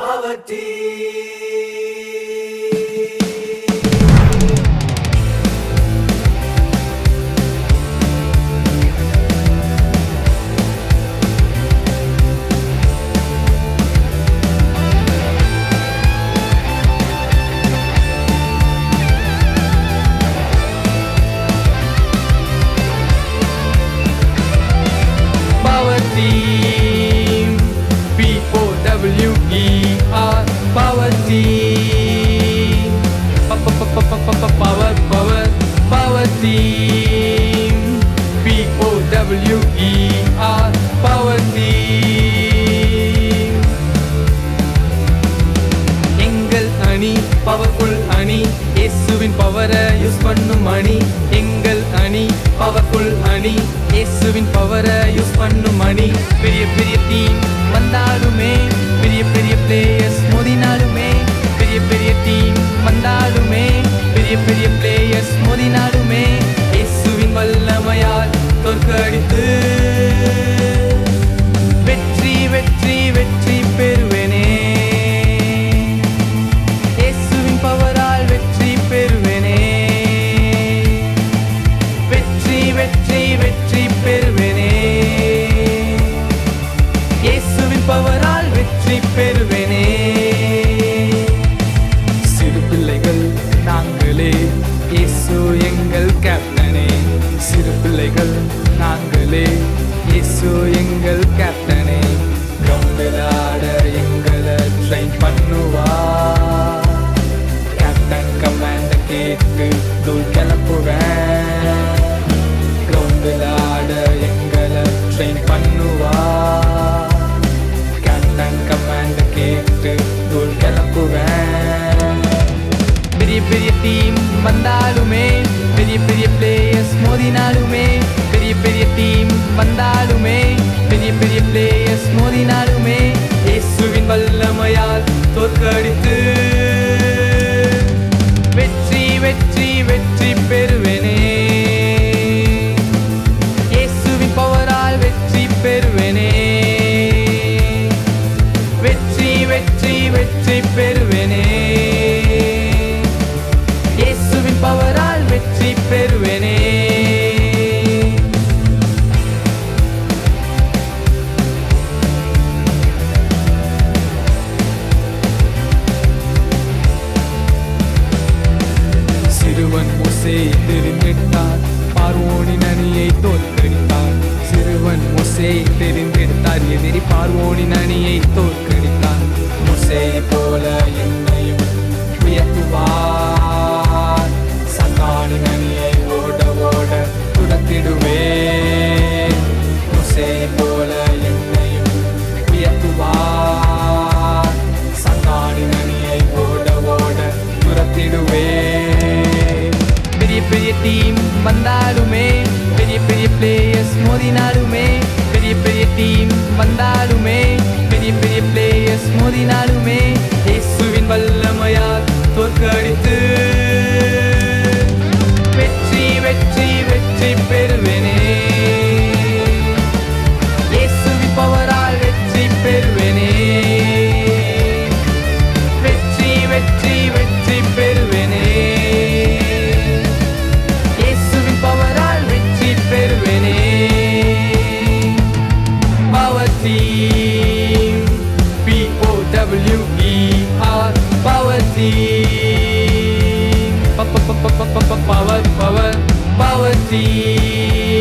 poverty. Team பவரை use பண்ணும் அணி எங்கள் அணி பவர்ஃபுல் அணி. இயேசுவின் பவரை யூஸ் பண்ணும் அணி. பெரிய பெரிய டீம் வந்தாலுமே பெரிய பெரிய பிளேயர்ஸ் மோதினாலுமே பெரிய பெரிய டீம் வந்தாலுமே பெரிய பெரிய பிளேயர் கேப்டன் கமாண்ட கேட்டு தூள் கிளப்புவேன் கிரவுண்டில் எங்களை ட்ரெயின் பண்ணுவா கேப்டன் கமாண்ட கேட்டு தூள் கிளப்புவேன் பெரிய பெரிய டீம் வந்தாலுமே பெரிய பெரிய பிளேயர்ஸ் மோதினாலுமே பெரிய பெரிய டீம் வந்தாலுமே பெரிய பெரிய பிளேயர்ஸ் மோதி வெற்றி பெறுவேனே. இயேசுவின் பவரால் வெற்றி பெறுவேனே. சிறுவன் மோசே தெரிந்தெடுத்தார் பார்வோனின் அணியை தோற்கடித்தார். சிறுவன் மோசே தெரிந்தெடுத்தார் எதிரி பார்வோனின் அணியை தோற்கடித்தார். மோசே போல என்னையும் உயர்த்துவார் சந்தானின் அணியை ஓட ஓட துடத்திடுவே மோசே போல என்னையும் உயர்த்துவார் சந்தானின் அணியை ஓட ஓட துரத்திடுவே பெரிய பெரிய டீம் வந்தாலும் Power team. Power team.